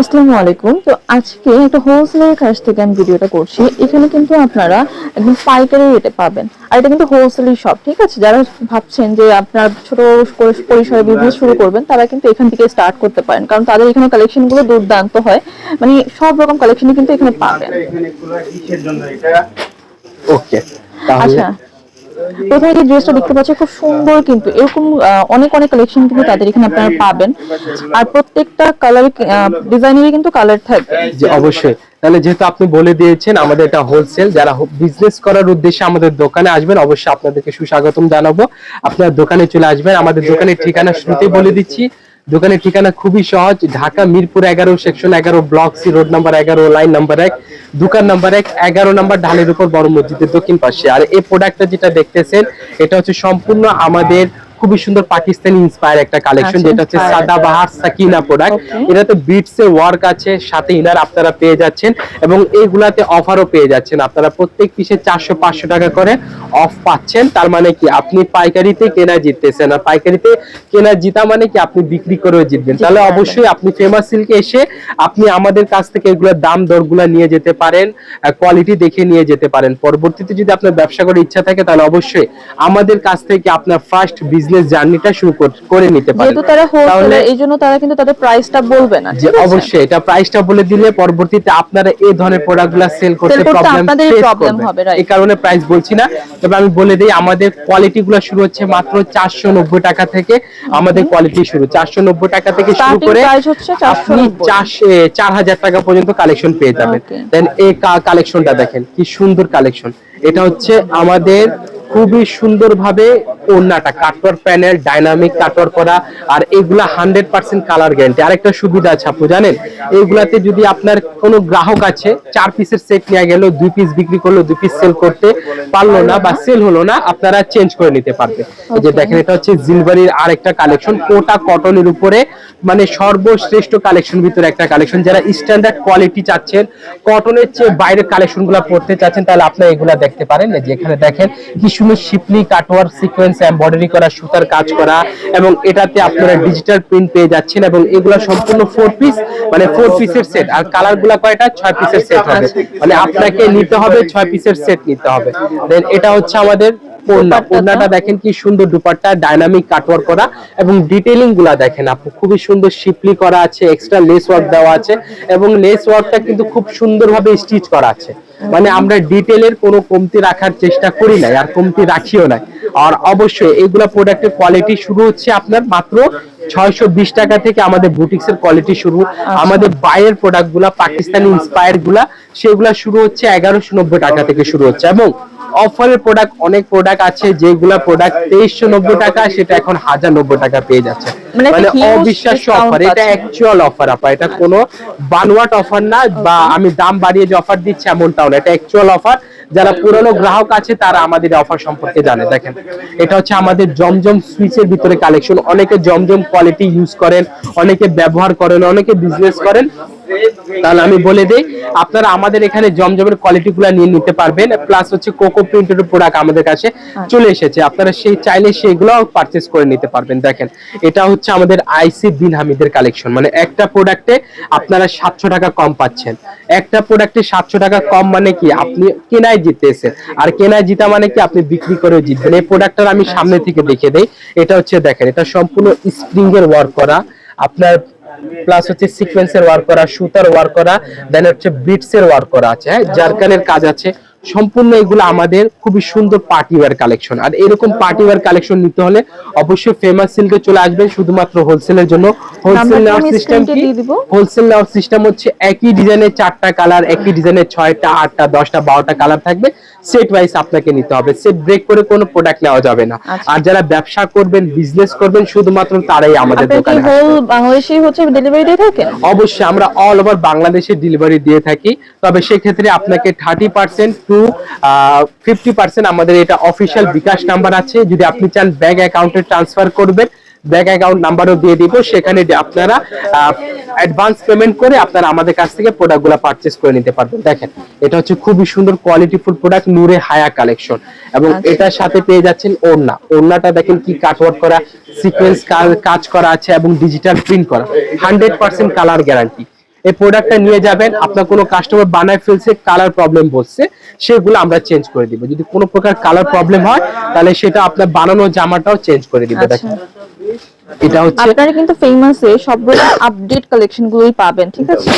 আসসালামু আলাইকুম। তো আজকে একটা হোলসেলের কাছ থেকে আমি ভিডিওটা করছি। এখানে কিন্তু আপনারা একদম পাইকারি রেটে পাবেন। আর এটা কিন্তু হোলসেলের শপ ঠিক আছে? যারা ভাবছেন যে আপনার ছোট পরিসরে বিজনেস শুরু করবেন তারা কিন্তু এখান থেকে স্টার্ট করতে পারেন। কারণ তাদের এখানে কালেকশনগুলো দুর্দান্ত হয়। মানে সব রকম কালেকশনই কিন্তু এখানে পাবেন। এখানে খোলা কিসের জন্য এটা। ওকে আচ্ছা। প্রথমে যে ড্রেসটা দেখতে খুব সুন্দর কিন্তু। এরকম অনেক অনেক কালেকশন কিন্তু তাদের এখানে আপনারা পাবেন। আর প্রত্যেকটা কালার ডিজাইনেরই কিন্তু কালার জি, অবশ্যই। তাহলে যেহেতু আপনি বলে দিয়েছেন, আমাদের এটা হোলসেল যারা বিজনেস করার উদ্দেশ্যে আমাদের দোকানে আসবেন, অবশ্যই আপনাদেরকে সুস্বাগতম জানাব। আপনার দোকানে চলে আসবেন, আমাদের দোকানের ঠিকানা শুরুতেই বলে দিচ্ছি। দোকানের ঠিকানা খুবই সহজ, ঢাকা মিরপুর এগারো সেকশন এগারো ব্লক সি রোড নাম্বার এগারো লাইন নাম্বার এক, দোকান নাম্বার এক, এগারো নাম্বার ঢালের উপর বড় মসজিদের দক্ষিণ পাশে। আর এই প্রোডাক্টটা যেটা দেখতেছেন, এটা হচ্ছে সম্পূর্ণ আমাদের খুবই সুন্দর পাকিস্তানি ইন্সপায়ার একটা কালেকশন আচ্ছা, যেটা হচ্ছে। সাদা বাহার সাকিনা প্রোডাক্ট এটাতে বিটস এর ওয়ার্ক আছে সাথে ইনার আপনারা পেয়ে যাচ্ছেন এবং এইগুলাতে অফারও পেয়ে যাচ্ছেন। আপনারা প্রত্যেক পিসে চারশো পাঁচশো টাকা করে অফ পাচ্ছেন। তার মানে কি আপনি পাইকারিতে কেনা জিততেছেন। আর পাইকারিতে কেনা জিতা মানে কি আপনি বিক্রি করেও জিতবেন। তাহলে অবশ্যই আপনি ফেমাস সিল্কে এসে আপনি আমাদের কাছ থেকে এগুলোর দাম দরগুলা নিয়ে যেতে পারেন কোয়ালিটি দেখে নিয়ে যেতে পারেন। পরবর্তীতে যদি আপনার ব্যবসা করার ইচ্ছা থাকে তাহলে অবশ্যই আমাদের কাছ থেকে আপনার ফার্স্ট বিজনেস জার্নিটা শুরু কর- নিতে পারেন যেহেতু তারা হোলসেলার এই জন্য তারা কিন্তু তাদের প্রাইসটা বলবে না যে অবশ্যই এটা প্রাইসটা বলে দিলে পরবর্তীতে আপনারা এই ধরনের প্রোডাক্টগুলো সেল করতে প্রবলেম হবে, এই কারণে প্রাইস বলছি না। তবে আমি বলে দিই আমাদের শুরু হচ্ছে মাত্র চারশো নব্বই টাকা থেকে আমাদের কোয়ালিটি শুরু। চারশো নব্বই টাকা থেকে শুরু করে আপনি 490 চার হাজার টাকা পর্যন্ত কালেকশন পেয়ে যাবেন। দেন এই কালেকশনটা দেখেন কি সুন্দর কালেকশন এটা হচ্ছে আমাদের খুবই সুন্দরভাবে ওড়নাটা কাটওয়ার প্যানেল ডাইনামিক কাটওয়ার করা আর এগুলা হান্ড্রেড পার্সেন্ট কালার গ্যারান্টি। আরেকটা সুবিধা আছে আপনি জানেন? এইগুলাতে যদি আপনার কোনো গ্রাহক আছে চার পিসের সেট নিয়ে গেল দুই পিস বিক্রি করল দুই পিস সেল করতে পারল না বা সেল হলো না আপনারা চেঞ্জ করে নিতে পারবে। এই যে দেখেন এটা হচ্ছে জিলবারির আরেকটা কালেকশন কোটা কটনের উপরে মানে সর্বশ্রেষ্ঠ কালেকশন ভিতরে একটা কালেকশন যারা স্ট্যান্ডার্ড কোয়ালিটি চাচ্ছেন কটনের চেয়ে বাইরের কালেকশনগুলা পড়তে চাচ্ছেন তাহলে আপনারা এগুলা দেখতে পারেন। যে এখানে দেখেন কি সুন্দর শিপলি কাটওয়ার সিকোয়েন্স এমব্রয়ডারি করা, সুতার কাজ করা এবং এটাতে আপনারা ডিজিটাল প্রিন্ট পেয়ে যাচ্ছেন এবং এগুলা সম্পূর্ণ ফোর পিস মানে ফোর পিসের সেট আর কালারগুলা কয়টা? ছয় পিসের সেট হবে। মানে আপনাকে নিতে হবে, ছয় পিসের সেট নিতে হবে। দেন এটা হচ্ছে আমাদের দেখেন কি সুন্দর দুপাট্টা ডাইনামিক কাটওয়ার্ক করা এবংগুলা দেখেন আপু খুবই সুন্দর শিপলি করা আছে এক্সট্রা লেস ওয়ার্ক দেওয়া আছে এবং লেস ওয়ার্কটা কিন্তু খুব সুন্দরভাবে স্টিচ করা আছে। মানে আমরা ডিটেলের কোনো কমতি রাখার চেষ্টা করি নাই আর কমতি রাখিও নাই। আর অবশ্যই এইগুলা প্রোডাক্টের কোয়ালিটি শুরু হচ্ছে আপনার মাত্র ছয়শো বিশ টাকা থেকে আমাদের বুটিক্স এর কোয়ালিটি শুরু। আমাদের বাইরের প্রোডাক্টগুলা পাকিস্তানি ইন্সপায়ারগুলা সেগুলা শুরু হচ্ছে এগারোশো নব্বই টাকা থেকে শুরু হচ্ছে এবং অফারের প্রোডাক্ট অনেক প্রোডাক্ট আছে যেগুলা প্রোডাক্ট তেইশশো নব্বই টাকা সেটা এখন হাজার নব্বই টাকা পেয়ে যাচ্ছে। মানে মানে অবিশ্বাস্য অফার এটা অ্যাকচুয়াল অফার আপা এটা কোনো বানোয়াট অফার না বা আমি দাম বাড়িয়ে যে অফার দিচ্ছি এমনটাও না এটা অ্যাকচুয়াল অফার যারা পুরনো গ্রাহক আছে তারা আমাদের অফার সম্পর্কে জানে দেখেন। এটা হচ্ছে আমাদের জমজম সুইচের ভিতরে কালেকশন অনেকে জমজম কোয়ালিটি ইউজ করেন অনেকে ব্যবহার করেন অনেকে বিজনেস করেন। তাহলে আমি বলে দিই আপনারা আমাদের এখানে জমজমের কোয়ালিটি গুলা নিয়ে নিতে পারবেন প্লাস হচ্ছে কোকো প্রিন্টেড প্রোডাক্ট আমাদের কাছে চলে এসেছে। আপনারা সেই চাইলে সেগুলো পারচেস করে নিতে পারবেন দেখেন। এটা হচ্ছে আমাদের আইসি বিন হামিদের কালেকশন মানে একটা প্রোডাক্টে আপনারা সাতশো টাকা কম পাচ্ছেন। একটা প্রোডাক্টে সাতশো টাকা কম মানে কি? আপনি কেনায় জিতেছেন। আর কেনায় জিতা মানে কি? আপনি বিক্রি করে জিতবেন। এই প্রোডাক্টটা আমি সামনে থেকে দেখে দেই। এটা হচ্ছে দেখেন এটা সম্পূর্ণ স্প্রিং এর ওয়ার্ক করা। আপনার প্লাস হচ্ছে সিকোয়েন্সের ওয়ার্ক করা সুতার ওয়ার্ক করা দেন হচ্ছে বিটস এর ওয়ার্ক করা আছে হ্যাঁ? জারকানের কাজ আছে। সম্পূর্ণ এগুলো আমাদের খুবই সুন্দর পার্টি ওয়্যার কালেকশন আর এরকম পার্টি ওয়্যার কালেকশন নিতে হলে অবশ্যই ফেমাস সিল্কে চলে আসবেন শুধুমাত্র হোলসেলের জন্য। হোলসেল নেওয়ার সিস্টেম কি? হোলসেল নেওয়ার সিস্টেম হচ্ছে একই ডিজাইনের চারটা কালার একই ডিজাইনের ছয়টা আটটা দশটা বারোটা কালার থাকবে। সেট ওয়াইজ আপনাকে নিতে হবে। সেট ব্রেক করে কোনো প্রোডাক্ট নেওয়া যাবে না। আচ্ছা। আর যারা ব্যবসা করবেন বিজনেস করবেন শুধুমাত্র তারাই আমাদের দোকানে। হোল বাংলাদেশেই হচ্ছে ডেলিভারি দিয়ে থাকেন? অবশ্যই আমরা অল ওভার বাংলাদেশে ডেলিভারি দিয়ে থাকি। তবে সেক্ষেত্রে আপনাকে thirty percent to fifty percent আমাদের এটা অফিসিয়াল বিকাশ নাম্বার আছে। যদি আপনি চান ব্যাংক অ্যাকাউন্টে ট্রান্সফার করবেন ব্যাংক অ্যাকাউন্ট নাম্বারও দিয়ে দিব। সেখানে আপনারা অ্যাডভান্স পেমেন্ট করে আপনারা আমাদের কাছ থেকে প্রোডাক্টগুলো পারচেস করে নিতে পারবেন। দেখেন এটা হচ্ছে খুবই সুন্দর কোয়ালিটি কোয়ালিটিফুল প্রোডাক্ট নূরে হায়া কালেকশন এবং আচ্ছা। এটার সাথে পেয়ে যাচ্ছেন ওড়না। ওড়নাটা দেখেন কি কাটওয়ার্ক করা সিকোয়েন্স কাজ করা আছে এবং ডিজিটাল প্রিন্ট করা। হান্ড্রেড পার্সেন্ট কালার গ্যারান্টি এই প্রোডাক্টটা নিয়ে যাবেন আপনার কোনো কাস্টমার বানায় ফেলছে কালার প্রবলেম বলছে সেগুলো আমরা চেঞ্জ করে দিব। যদি কোনো প্রকার কালার প্রবলেম হয় তাহলে সেটা আপনার বানানো জামাটাও চেঞ্জ করে দিবে। আচ্ছা। দেখেন। এটা হচ্ছে আপনারা কিন্তু ফেমাসে সবগুলো আপডেট কালেকশন গুলোই পাবেন ঠিক আছে?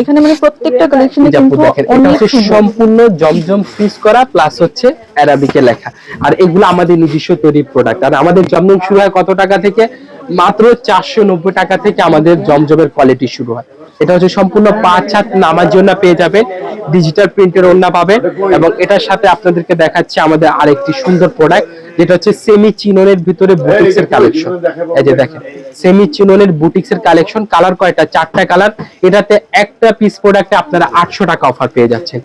এখানে মানে প্রত্যেকটা কালেকশনে কিন্তু অনেক সম্পূর্ণ জমজম ফিস করা প্লাস হচ্ছে অ্যারাবিকে লেখা। আর এগুলো আমাদের নিজস্ব তৈরি প্রোডাক্ট আর আমাদের জমজম শুরু হয় কত টাকা থেকে? মাত্র চারশো নব্বই টাকা থেকে আমাদের জমজমের কোয়ালিটি শুরু হয়। এটা হচ্ছে সম্পূর্ণ পাঁচ হাত নামার জন্য পেয়ে যাবেন। ডিজিটাল প্রিন্টের ওড়না পাবেন। এবং এটার সাথে আপনাদেরকে দেখাচ্ছি আমাদের আরেকটি সুন্দর প্রোডাক্ট যেটা হচ্ছে সেমি চিননের ভিতরে বুটিক্স এর কালেকশন এই যে দেখেন সেমি চিননের বুটিক্স এর কালেকশন কালার কয়টা? চারটা কালার এটাতে একটা পিস প্রোডাক্টে আপনারা আটশো টাকা অফার পেয়ে যাচ্ছেন।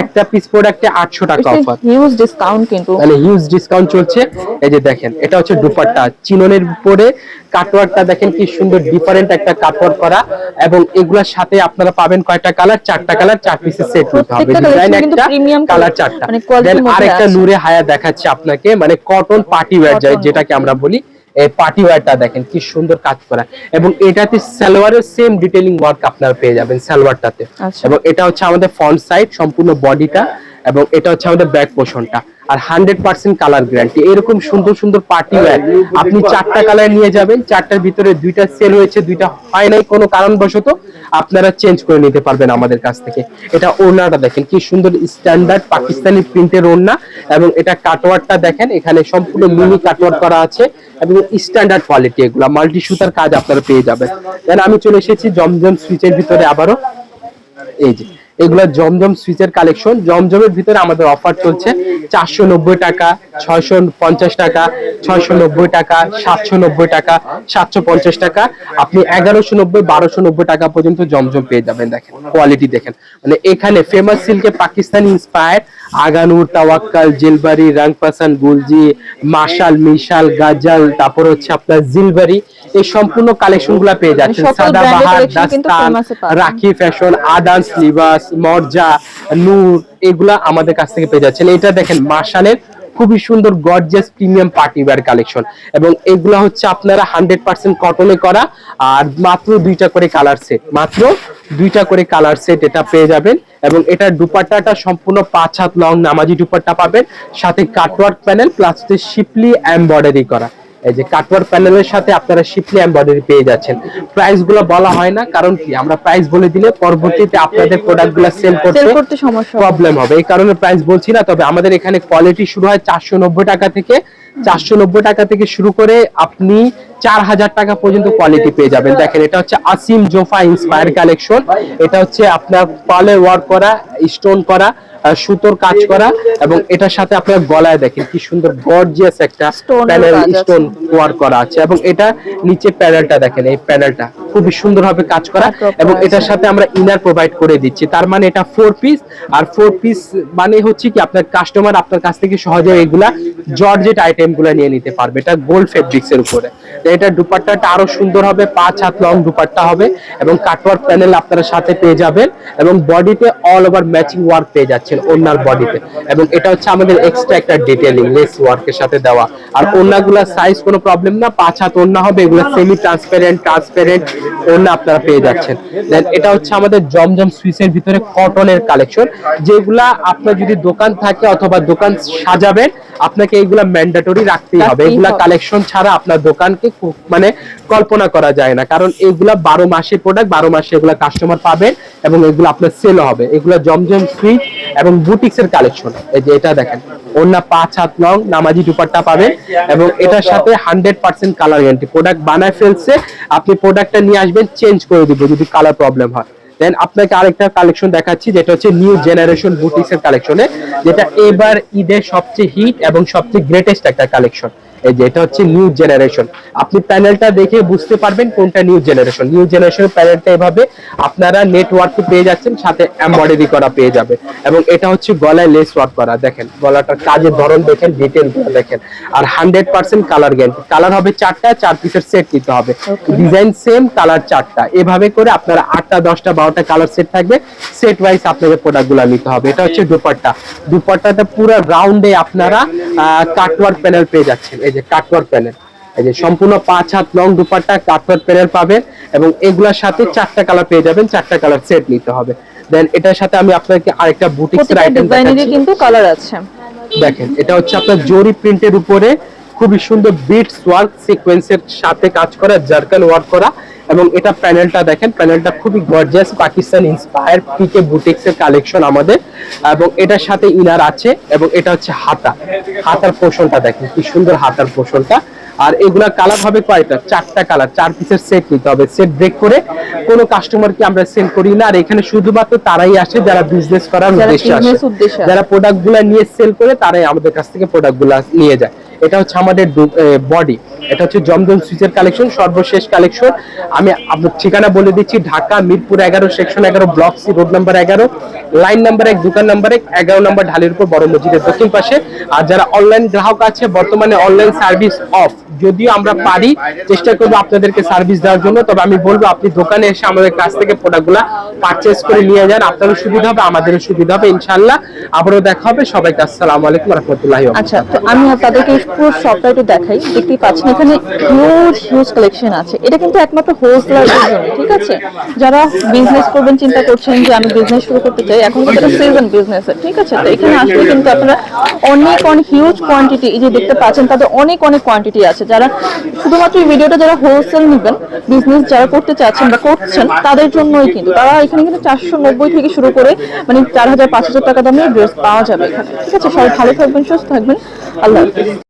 একটা পিস প্রোডাক্টে আটশো টাকা অফার হিউজ ডিসকাউন্ট কিন্তু। মানে হিউজ ডিসকাউন্ট চলছে। এই যে দেখেন এটা হচ্ছে দুপাট্টা। চিননের উপরে কাটওয়ার্কটা দেখেন কি সুন্দর ডিফারেন্ট একটা কাটওয়ার্ক করা। এবং এগুলোর সাথে আপনারা পাবেন কয়টা কালার চারটা কালার চার পিসের সেট নিতে হবে। ডিজাইন একটা premium কালার চারটা। মানে দেন মধ্যে আরেকটা নূরে হায়া দেখাচ্ছি আপনাকে। মানে কটন পার্টি ওয়ার যায় যেটাকে আমরা বলি এই পার্টি ওয়্যারটা দেখেন কি সুন্দর কাজ করা। এবং এটাতে সালোয়ারের সেম ডিটেইলিং ওয়ার্ক আপনারা পেয়ে যাবেন সালোয়ারটাতে। আচ্ছা। এবং এটা হচ্ছে আমাদের ফ্রন্ট সাইড সম্পূর্ণ বডিটা এবং এটা হচ্ছে আমাদের ব্যাক পোর্শনটা আর হান্ড্রেড পার্সেন্ট কালার গ্যারান্টি। এরকম সুন্দর সুন্দর পার্টি ওয়্যার। আপনি চারটা কালার নিয়ে যাবেন, চারটার ভিতরে দুইটা সেল হয়েছে, দুইটা হয় নাই কোনো কারণবশত আপনারা চেঞ্জ করে নিতে পারবেন আমাদের কাছ থেকে। এটা ওড়নাটা দেখেন, কি সুন্দর স্ট্যান্ডার্ড পাকিস্তানি প্রিন্টের ওড়না এবং এটা কাটওয়ার্কটা দেখেন, এখানে সম্পূর্ণ মিনি কাটওয়ার করা আছে এবং স্ট্যান্ডার্ড কোয়ালিটি এগুলা। মাল্টি সুতার কাজ আপনারা পেয়ে যাবেন। দেন আমি চলে এসেছি জমজম সুইচের ভিতরে আবারও। এই যে এগুলা জমজম সুইচের কালেকশন। জমজমের ভিতরে আমাদের অফার চলছে। চারশো নব্বই টাকা ছয়শো পঞ্চাশ টাকা ছয়শো নব্বই টাকা সাতশো নব্বই টাকা সাতশো পঞ্চাশ টাকা। আপনি এগারোশো নব্বই বারোশো নব্বই টাকা পর্যন্ত জমজম পেয়ে যাবেন দেখেন কোয়ালিটি দেখেন। মানে এখানে ফেমাস সিল্কে পাকিস্তানি ইন্সপায়ার আগানুর, তাওয়াক্কাল, জেলবারি, রাংপাসান, গুলজি, মাশাল, মিশাল, গাজাল, তারপর হচ্ছে আপনার জিলবারি। এই সম্পূর্ণ কালেকশনগুলা পেয়ে যাচ্ছেন। সাদা বাহার দাস্তান। রাখি ফ্যাশন আদান্স লিবাস মর্জা নূর এগুলা আমাদের কাছ থেকে পেয়ে যাচ্ছেন। এটা দেখেন মার্শালের খুবই সুন্দর gorgeous premium party wear collection এবং এগুলা হচ্ছে আপনারা হান্ড্রেড পার্সেন্ট কটনে করা আর মাত্র দুইটা করে কালার সেট মাত্র দুইটা করে কালার সেট এটা পেয়ে যাবেন। এবং এটার দুপাট্টাটা সম্পূর্ণ পাঁচ হাত লং নামাজি দুপাট্টা পাবেন। সাথে কাটওয়ার্ক প্যানেল প্লাস শিপলি এমব্রয়ডারি করা। এই যে কাটওয়ার প্যানেলের সাথে আপনারা শিপলি এমব্রয়ডারি পেয়ে যাচ্ছেন। প্রাইসগুলো বলা হয় না কারণ কি? আমরা প্রাইস বলে দিলে পরবর্তীতে আপনাদের প্রোডাক্টগুলো সেল করতে প্রবলেম হবে। এই কারণে প্রাইস বলছি না তবে আমাদের এখানে কোয়ালিটি শুরু হয় চারশো নব্বই টাকা থেকে। চারশো নব্বই টাকা থেকে শুরু করে আপনি চার হাজার টাকা পর্যন্ত কোয়ালিটি পেয়ে যাবেন। দেখেন এটা হচ্ছে আসিম জোফা ইন্সপায়ার কালেকশন এটা হচ্ছে আপনার পালে ওয়ার্ক করা স্টোন করা। সুতোর কাজ করা এবং এটার সাথে আপনার গলায় দেখেন কি সুন্দর গর্জিয়াস একটা প্যানেল স্টোন ওয়ার্ক করা আছে এবং এটা নিচে প্যানেলটা দেখেন এই প্যানেলটা। খুবই সুন্দরভাবে কাজ করা এবং এটার সাথে আমরা ইনার প্রোভাইড করে দিচ্ছি। তার মানে এটা ফোর পিস আর ফোর পিস মানে হচ্ছে কি আপনার কাস্টমার আপনার কাছ থেকে সহজে এগুলা জর্জেট আইটেমগুলা নিয়ে নিতে পারবে। এটা গোল্ড ফেব্রিক্স এর উপরে। এটা দুপাট্টাটা আরও সুন্দর হবে, পাঁচ হাত লং দুপাট্টা হবে এবং কাটওয়ার প্যানেল আপনারা সাথে পেয়ে যাবেন এবং বডিতে অল ওভার ম্যাচিং ওয়ার্ক পেয়ে যাচ্ছেন ওনার বডিতে এবং এটা হচ্ছে আমাদের এক্সট্রা একটা ডিটেইলিং লেস ওয়ার্কের সাথে দেওয়া। আর ওনাগুলা সাইজ কোনো প্রবলেম না, পাঁচ হাত ওন্না হবে, এগুলো সেমি ট্রান্সপারেন্ট ট্রান্সপারেন্ট ওন্না আপনারা পেয়ে যাচ্ছেন। দেন এটা হচ্ছে আমাদের জমজম সুইসের ভিতরে কটনের কালেকশন যেগুলা আপনার যদি দোকান থাকে অথবা দোকান সাজাবেন আপনাকে এইগুলা ম্যান্ডেটরি রাখতেই হবে। এগুলা কালেকশন ছাড়া আপনার দোকানকে মানে কল্পনা করা যায় না। কারণ এগুলা বারো মাসের প্রোডাক্ট বারো মাসে এগুলা কাস্টমার পাবেন এবং এগুলো আপনার সেল হবে। এগুলা জমজম সুইট এবং বুটিক্স এর কালেকশন এই যে এটা দেখেন অন্য পাঁচ হাত লং নামাজি দুপাট্টা পাবেন এবং এটার সাথে hundred percent colour guarantee product বানায় ফেলছে আপনি প্রোডাক্টটা নিয়ে আসবেন চেঞ্জ করে দিব যদি কালার প্রবলেম হয়। দেন আপনাকে আরেকটা কালেকশন দেখাচ্ছি, যেটা হচ্ছে নিউ জেনারেশন বুটিক্স এর কালেকশনে যেটা এবার ঈদের সবচেয়ে হিট এবং সবচেয়ে গ্রেটেস্ট একটা কালেকশন এই যে এটা হচ্ছে নিউ জেনারেশন আপনি প্যানেলটা দেখে বুঝতে পারবেন কোনটা নিউ জেনারেশন নিউ জেনারেশন প্যানেলটা এভাবে আপনারা নেটওয়ার্ক পেয়ে যাচ্ছেন সাথে এমব্রয়ডারি করা পেয়ে যাবে এবং এটা হচ্ছে গলায় লেস ওয়ার্ক করা দেখেন। গলাটার কাজের ধরন দেখেন ডিটেল দেখেন। আর hundred percent colour guarantee colour হবে চারটা চার পিসের সেট নিতে হবে। ডিজাইন সেম কালার চারটা। এভাবে করে আপনারা আটটা দশটা বারোটা কালার সেট থাকবে। সেট ওয়াইজ আপনাদের প্রোডাক্টগুলা নিতে হবে। এটা হচ্ছে দুপাট্টা। দুপাট্টাটা পুরো রাউন্ডে আপনারা কাটওয়ার্ক প্যানেল পেয়ে যাচ্ছেন। এই যে কাটওয়ার প্যানেল। এই যে সম্পূর্ণ পাঁচ হাত লং দুপাট্টা কাটওয়ার প্যানেল পাবেন এবং এগুলোর সাথে চারটা কালার পেয়ে যাবেন চারটা কালার সেট নিতে হবে। দেন এটার সাথে আমি আপনাকে আরেকটা বুটিক্সের আইটেম দেখাচ্ছি। কিন্তু কালার আছে। দেখেন এটা হচ্ছে আপনার জরি প্রিন্টের উপরে খুবই সুন্দর বিটস ওয়ার্ক সিকোয়েন্সের সাথে কাজ করা জারকান ওয়ার্ক করা। এবং এটা প্যানেলটা দেখেন প্যানেলটা খুবই gorgeous Pakistan inspire PK boutiques এর কালেকশন আমাদের। এবং এটার সাথে ইনার আছে এবং এটা হচ্ছে হাতা। হাতার পোষণটা দেখেন কি সুন্দর হাতার পোষণটা। আর এগুলা কালার হবে কয়টা? চারটা কালার চার পিসের সেট নিতে হবে। সেট ব্রেক করে কোনো কাস্টমারকে আমরা সেল করি না। আর এখানে শুধুমাত্র তারাই আসে যারা বিজনেস করার উদ্দেশ্যে আসে। যারা প্রোডাক্টগুলা নিয়ে সেল করে তারাই আমাদের কাছ থেকে প্রোডাক্টগুলা নিয়ে যায়। এটা হচ্ছে আমাদের বডি এটা হচ্ছে জমজম সুইচের কালেকশন সর্বশেষ কালেকশন আমি ঠিকানা বলে দিচ্ছি, ঢাকা, মিরপুর এগারো সেকশন এগারো ব্লক সি রোড নাম্বার এগারো। লাইন নাম্বার এক, দোকান নাম্বার এক, এগারো নাম্বার ঢালের উপর বড় মসজিদের দক্ষিণ পাশে। আর যারা অনলাইন গ্রাহক আছে, বর্তমানে অনলাইন সার্ভিস অফ যদিও আমরা পারি চেষ্টা করব আপনাদেরকে সার্ভিস দেওয়ার জন্য। তবে আমি বলব আপনি দোকানে এসে আমাদের কাছ থেকে প্রোডাক্টগুলো পারচেস করে নিয়ে যান। আপনারও সুবিধা হবে আমাদেরও সুবিধা হবে ইনশাল্লাহ আবারও দেখা হবে। সবাইকে আসসালামু আলাইকুম রহমতুল্লাহ আচ্ছা তো আমি আপনাদেরকে পুরো শপটা একটু দেখাই। দেখতেই পাচ্ছেন এখানে হিউজ হিউজ কালেকশন আছে। এটা কিন্তু একমাত্র হোলসেলারদের জন্য ঠিক আছে? যারা বিজনেস করবেন চিন্তা করছেন যে আমি বিজনেস শুরু করতে চাই এখন কিন্তু এটা সিজন বিজনেস ঠিক আছে? তো এখানে আসলে কিন্তু আপনারা অনেক অনেক হিউজ কোয়ান্টিটি এই যে দেখতে পাচ্ছেন তাদের অনেক অনেক কোয়ান্টিটি আছে। যারা শুধুমাত্র এই ভিডিওটা যারা হোলসেল নেবেন বিজনেস যারা করতে চাচ্ছেন বা করছেন, তাদের জন্যই কিন্তু। তারা এখানে কিন্তু চারশো নব্বই থেকে শুরু করে মানে চার হাজার পাঁচ হাজার টাকা দামের ড্রেস পাওয়া যাবে এখানে। ঠিক আছে? সবাই ভালো থাকবেন, সুস্থ থাকবেন। আল্লাহ হাফিজ।